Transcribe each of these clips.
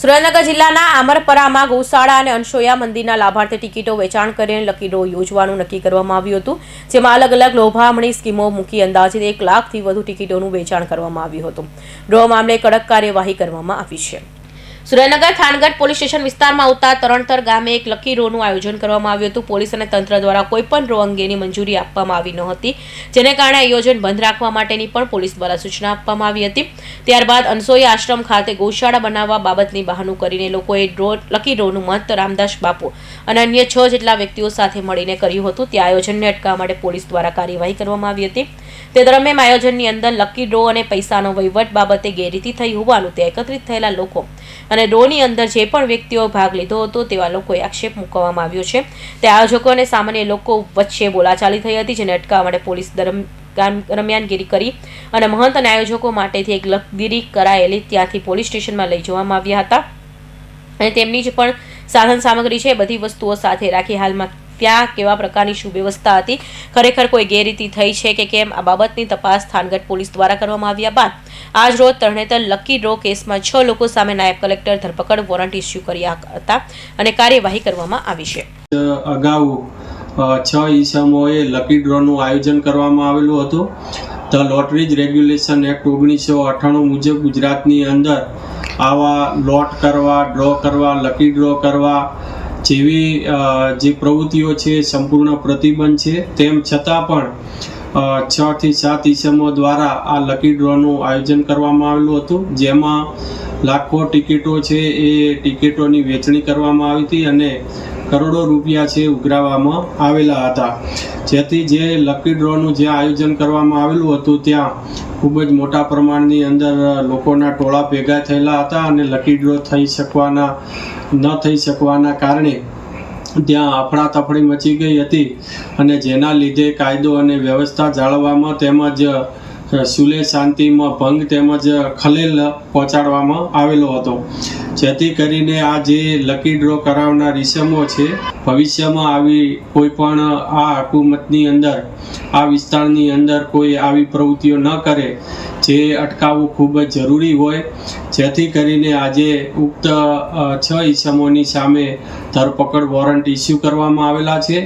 સુરેન્દ્રનગર જિલ્લાના આમરપરામાં ગૌશાળા અને અનશોયા મંદિરના લાભાર્થી ટિકિટો વેચાણ કરીને લકી ડ્રો યોજવાનું નક્કી કરવામાં આવ્યું હતું, જેમાં અલગ અલગ લોભામણી સ્કીમો મૂકી અંદાજિત એક લાખથી વધુ ટિકિટોનું વેચાણ કરવામાં આવ્યું હતું. ડ્રો મામલે કડક કાર્યવાહી કરવામાં આવી છે. સુરેન્દ્રનગર, થાનગઢ પોલીસ સ્ટેશન વિસ્તારમાં આવતા તરણતર ગામે એક લકી રોનું આયોજન કરવામાં આવ્યું હતું. પોલીસ અને તંત્ર દ્વારા કોઈ પણ ડ્રો અંગેની મંજૂરી આપવામાં આવી ન હતી, જેને કારણે આયોજન બંધ રાખવા માટેની પણ પોલીસ દ્વારા સૂચના આપવામાં આવી હતી. ત્યારબાદ અનસોઈ આશ્રમ ખાતે ગૌશાળા બનાવવા બાબતની બહાનું કરીને લોકોએ ડ્રો લકી રોનું મત રામદાસ બાપુ અને અન્ય છ જેટલા વ્યક્તિઓ સાથે મળીને કર્યું હતું. તે આયોજનને અટકાવવા માટે પોલીસ દ્વારા કાર્યવાહી કરવામાં આવી હતી. તે દરમિયાન આયોજનની અંદર લકી ડ્રો અને પૈસાનો વહીવટ બાબતે ગેરરીતિ થઈ હોવાનું તે એકત્રિત થયેલા લોકો અને ડ્રોની અંદર જે પણ વ્યક્તિઓ ભાગ લીધો હતો તેવા લોકોએ આક્ષેપ મૂકવામાં આવ્યો છે. તે આયોજકો અને સામાન્ય લોકો વચ્ચે બોલાચાલી થઈ હતી, જેને અટકાવવા માટે પોલીસ દરમિયાન દરમિયાનગીરી કરી અને મહંત અને આયોજકો માટેથી એક લકગીરી કરાયેલી ત્યાંથી પોલીસ સ્ટેશનમાં લઈ જવામાં આવ્યા હતા. અને તેમની જ પણ સાધન સામગ્રી છે, બધી વસ્તુઓ સાથે રાખી હાલમાં ત્યાં કેવા પ્રકારની સુવ્યવસ્થા હતી, ખરેખર કોઈ ગેરરીતિ થઈ છે કે કેમ, આ બાબતની તપાસ થાનગઢ પોલીસ દ્વારા કરવામાં આવ્યા બાદ, આજ રોજ તરણેતર લકી ડ્રો કેસમાં છ લોકો સામે નાયબ કલેક્ટર ધરપકડ, વોરંટ ઇસ્યુ કર્યા હતા અને કાર્યવાહી કરવામાં આવી છે. અગાઉ છ ઈસમોએ લકી ડ્રોનું આયોજન કરવામાં આવેલું હતું. ધ લોટરીજ રેગ્યુલેશન એક્ટ ઓગણીસો અઠ્ઠાણું મુજબ ગુજરાતની અંદર આવા લોટ કરવા, ડ્રો કરવા, લકી ડ્રો કરવા જેવી જે પ્રવૃત્તિઓ છે, સંપૂર્ણ પ્રતિબંધ છે, તેમ છતાં પણ છ થી સાત ઈસમો દ્વારા આ લકી ડ્રોનું આયોજન કરવામાં આવેલું હતું, જેમાં લાખો ટિકિટો છે, એ ટિકિટોની વેચણી કરવામાં આવી હતી અને કરોડો રૂપિયા છે ઉઘરાવવામાં આવેલા હતા. જેથી જે લકી ડ્રોનું જે આયોજન કરવામાં આવેલું હતું, ત્યાં ખૂબ જ મોટા પ્રમાણની અંદર લોકોના ટોળા ભેગા થયેલા હતા અને લકી ડ્રો થઈ શકવાના, ન થઈ શકવાના કારણે ત્યાં અફડાતફડી મચી ગઈ હતી અને જેના લીધે કાયદો અને વ્યવસ્થા જાળવવામાં તેમજ સુલે શાંતિમાં ભંગ તેમજ ખલેલ પહોંચાડવામાં આવેલો હતો. જેથી કરીને આ જે લકી ડ્રો કરાવનાર ઇસમો છે, ભવિષ્યમાં આવી કોઈ પણ આ હકુમતની અંદર, આ વિસ્તારની અંદર કોઈ આવી પ્રવૃત્તિઓ ન કરે, જે અટકાવવું ખૂબ જ જરૂરી હોય. જેથી કરીને આજે ઉક્ત છ ઇસમોની સામે ધરપકડ વોરંટ ઇસ્યુ કરવામાં આવેલા છે.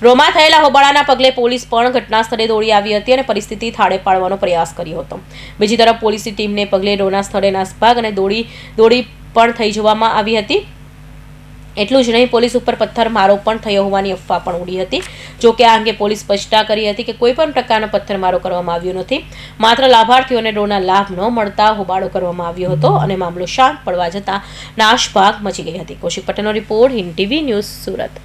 ડ્રોમાં થયેલા હોબાળાના પગલે પોલીસ પણ ઘટના સ્થળે દોડી આવી હતી અને પરિસ્થિતિ થાળે પાડવાનો પ્રયાસ કર્યો હતો. બીજી તરફ પોલીસની ટીમને પગલે રોના સ્થળે નાસભાગ અને દોડી દોડી પણ થઈ જવામાં આવી હતી. એટલું જ નહીં, પોલીસ ઉપર પથ્થરમારો પણ થયો હોવાની અફવા પણ ઉડી હતી. જો કે આ અંગે પોલીસ સ્પષ્ટતા કરી હતી કે કોઈ પણ પ્રકારનો પથ્થરમારો કરવામાં આવ્યો નથી. માત્ર લાભાર્થીઓને ડોના લાભ ન મળતા હોબાળો કરવામાં આવ્યો હતો અને મામલો શાંત પડવા જતાં નાશભાગ મચી ગઈ હતી. કૌશિક પટેલનો report Hind TV news Surat.